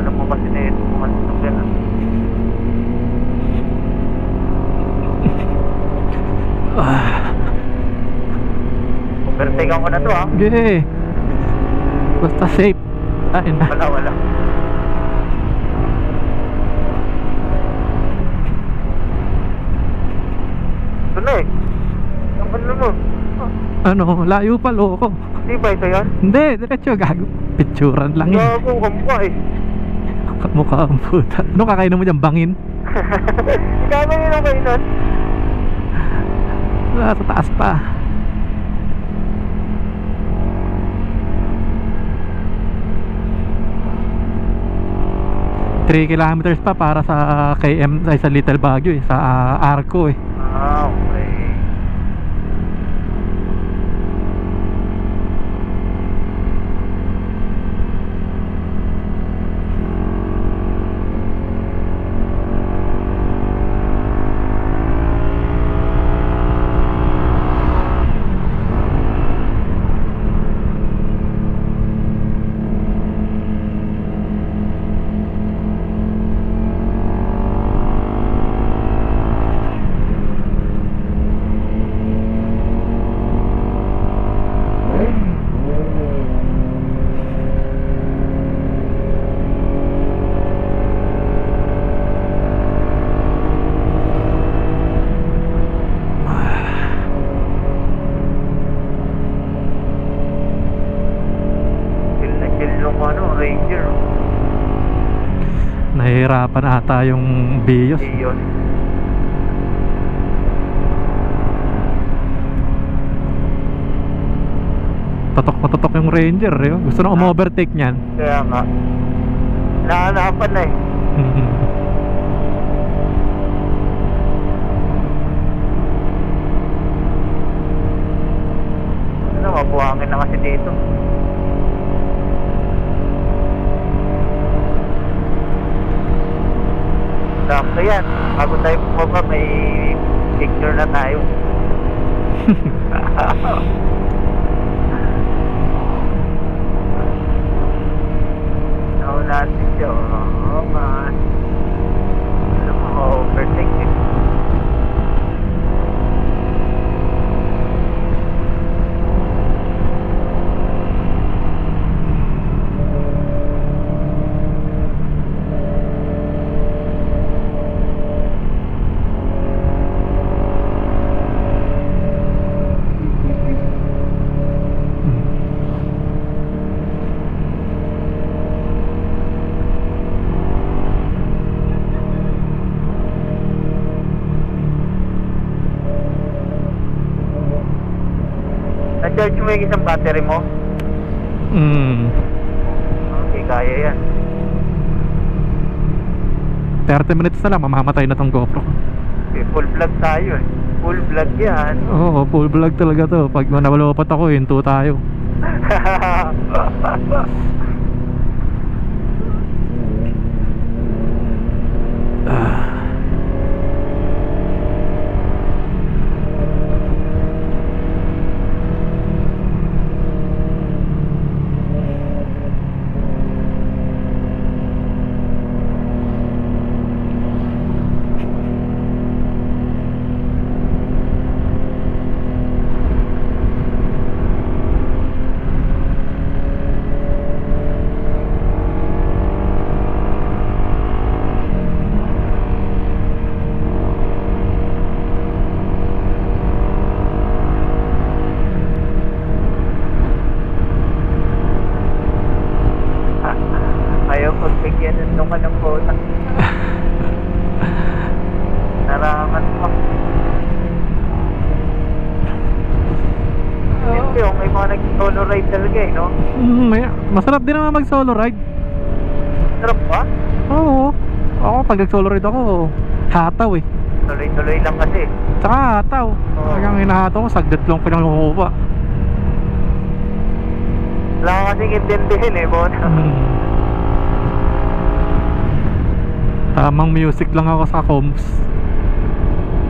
Ganun mo kasi na ito kung ano itong ganun. Ah, Overtake ko na to ha. sige. Basta safe. Ay na. Wala, wala. Ito na eh. Ang ano mo? Ano, layo pa loko. Di ba ito yan? Hindi, diretso gago. Picturan lang yun. Gago, kamukha eh. Mukha ang puta. Ano kakainin mo dyan? Bangin? Kaya yun ang kainan. Ah, sa taas pa. Three kilometers pa para sa KM ay sa Little Baguio eh, sa ah, Arco eh. Ah, okay. Chill na chill yung ano, ranger. oh. Yung Bios. Iyon. Totok na totok yung Ranger eh. oh. Gusto na um-overtake niyan. Kaya nga. Nahanapan na eh. Ano, mabuhangin na kasi dito. Sakto yan. Bago tayo bumaba, may picture na tayo. Now natin siya. Oo, man. Na-charge mo yung isang battery mo? Mm. Okay, kaya yan. 30 minutes na lang, mamamatay na tong GoPro. Okay, full vlog tayo eh. Full vlog yan. Oo, full vlog talaga to. Pag nawalopat ako, hinto tayo. Ah. Ayaw pagbigyan ng nung anong bola. Naraman mo. Hindi, oh, may mga nag-solo ride talaga eh, no? Mm, may, masarap din naman mag solo ride. Sarap ba? Oo. Ako pag nag solo ride ako, hataw eh. Tuloy-tuloy lang kasi. Tsaka hataw. Oo. Talagang hinahataw ko, saglit lang pinangukuha. Wala ka kasing intindihin eh, Bon. Mm. Tamang music lang ako sa comms.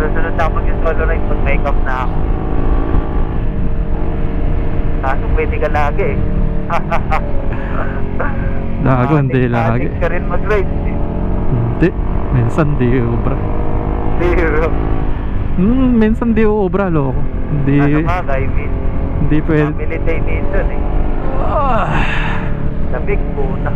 Susunod na mag solo ride pag make up na ako. Kaso pwede ka lagi eh. Gago, hindi lagi. Addict ka rin mag-ride. eh. Hindi. Minsan di obra. Zero. Hmm, minsan di obra, loko. Hindi, Ano ka, guy, hindi pwede. Family day minsan eh. Ah. Sabik po na.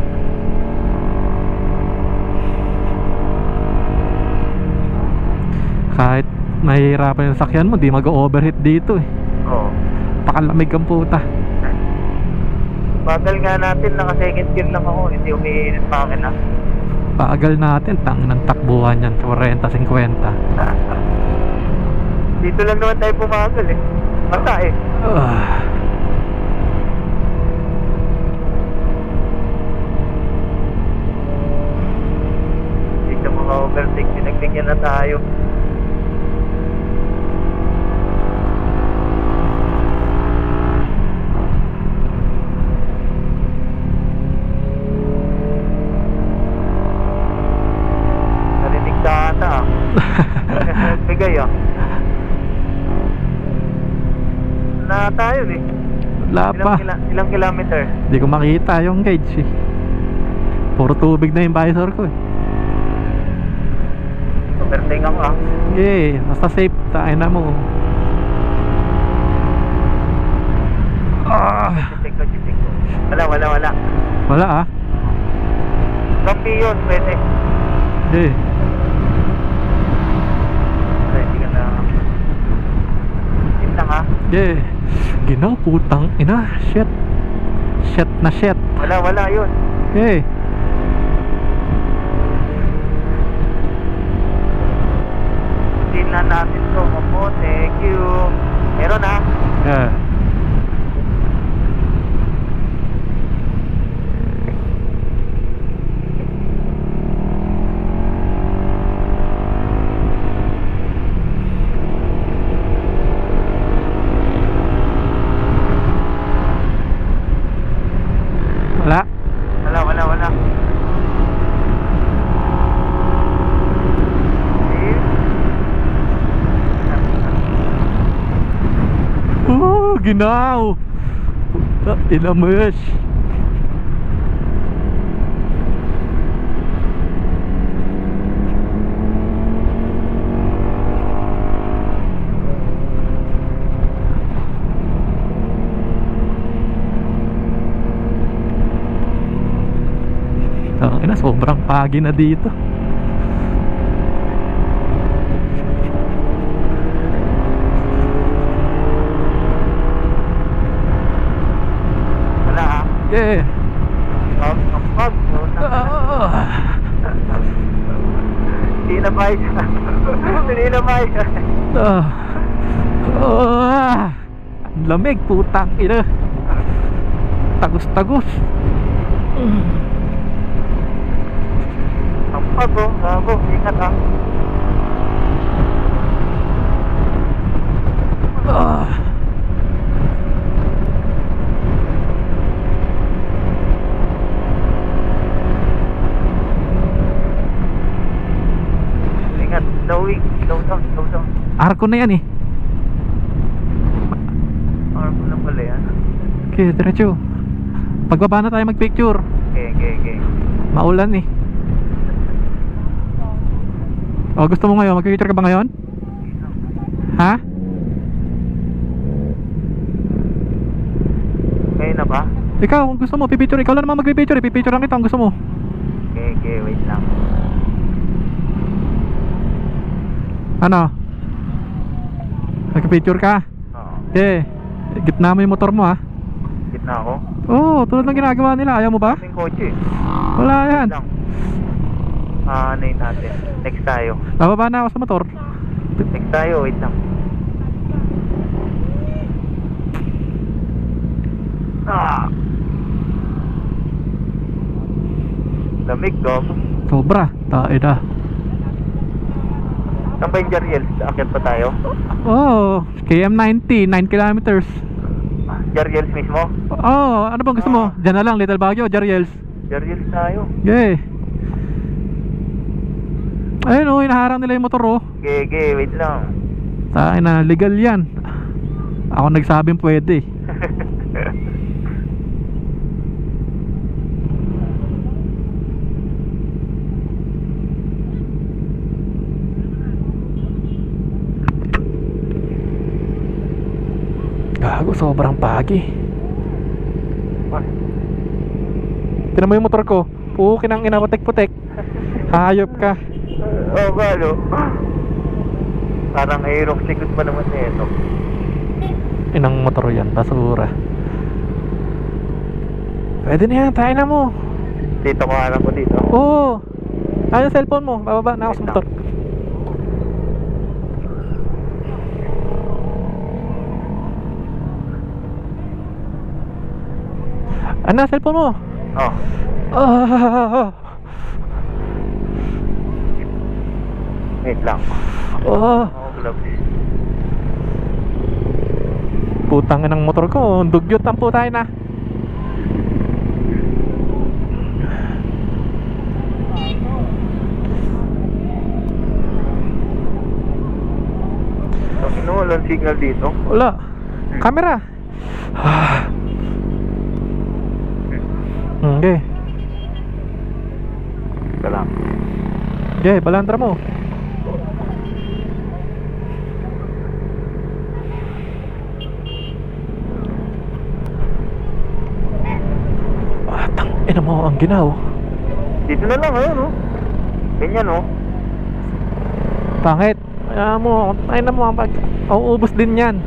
Kahit mahihirapan yung sakyan mo, di mag-overheat dito eh. Oo. Pakalamig ang puta. Bagal nga natin, naka second gear lang ako, hindi umiinit pa akin ah. Paagal natin, tang ng takbuhan yan, 40-50. Dito lang naman tayo pumagal eh. Basta eh. Ah. Dito mga overtake, pinagbigyan na tayo. Narinig sa ata ah. Bigay ah. Na tayo eh. Wala pa. Ilang, kila- kilometer? Hindi ko makita yung gauge eh. Puro tubig na yung visor ko eh. Overtake ako ah. Okay, basta safe tayo na mo. Ah, Check ko, check ko. Wala, wala, wala. wala ah. Kampi yun, pwede. Okay. Pwede ka na. Yun lang ah. Yeah. Ginaw putang ina. Shit. Shit na shit. Wala, wala yun. Okay. Hindi na natin to. Opo, thank you. Meron ah. Yeah. Wala. Wala, wala, wala. Oh, ginaw. Ang ina, sobrang pagi na dito. Wala ah. Yeah. Pag, pag, Ah. Hindi na ba Hindi na Ah. Ah. Ang lamig, putang ina. Tagos-tagos. Ang pag oh, gago, ingat ah. Ah. Arko na yan eh. Arm ko lang pala yan. Okay, diretso. Pagbaba na tayo mag-picture. Okay, okay, okay. Maulan eh. O, gusto mo ngayon? Mag-picture ka ba ngayon? Ha? Ngayon na ba? Ikaw, kung gusto mo, pipicture. Ikaw lang naman mag-picture. Pipicture lang kita kung gusto mo. Okay, okay, wait lang. Ano? Mag-picture ka? Oo, Okay. Gitna mo yung motor mo ha. gitna ako. Oo, oh, tulad ng ginagawa nila. Ayaw mo ba? Kaming kotse. Wala yan. Ah, ano yun natin? Next tayo. Bababa na ako sa motor. Next tayo, wait lang. Ah! Lamig, dog. Sobra. Tae na. Saan ba yung Jariels? Akit pa tayo? Oo, oh, KM90, 9 kilometers. Jariels mismo? Oo, oh, ano bang gusto mo? Diyan na lang, Little Baguio, Jariels. Jariels tayo. Yeah. Ayun oh, inaharang nila yung motor oh. Okay, wait lang. Tayo na, legal yan. Ako nagsabing pwede. Sobrang pagi. Tinan mo yung motor ko. Pukin ang inapatek-putek. Hayop ka. Oo ba, no? Parang aerox likod pa naman nito. Inang motor yan, basura. Pwede na yan, tayo na mo. Dito ko alam ko dito. Oo. Ano yung cellphone mo? Bababa na ako sa motor. Ano, cellphone mo? Oh. Ah, Wait lang. ah. Ako gloves. Putang ng motor ko, dugyot ang putay na. Ano, walang signal dito. Wala. Camera. Ah. Okay. Ito lang. Okay, balandra mo. Ah, tang ina mo ang ginaw. Dito na lang, ayun, oh. Ganyan, oh. Pangit. Ay mo, ay na mo, pag auubos din yan.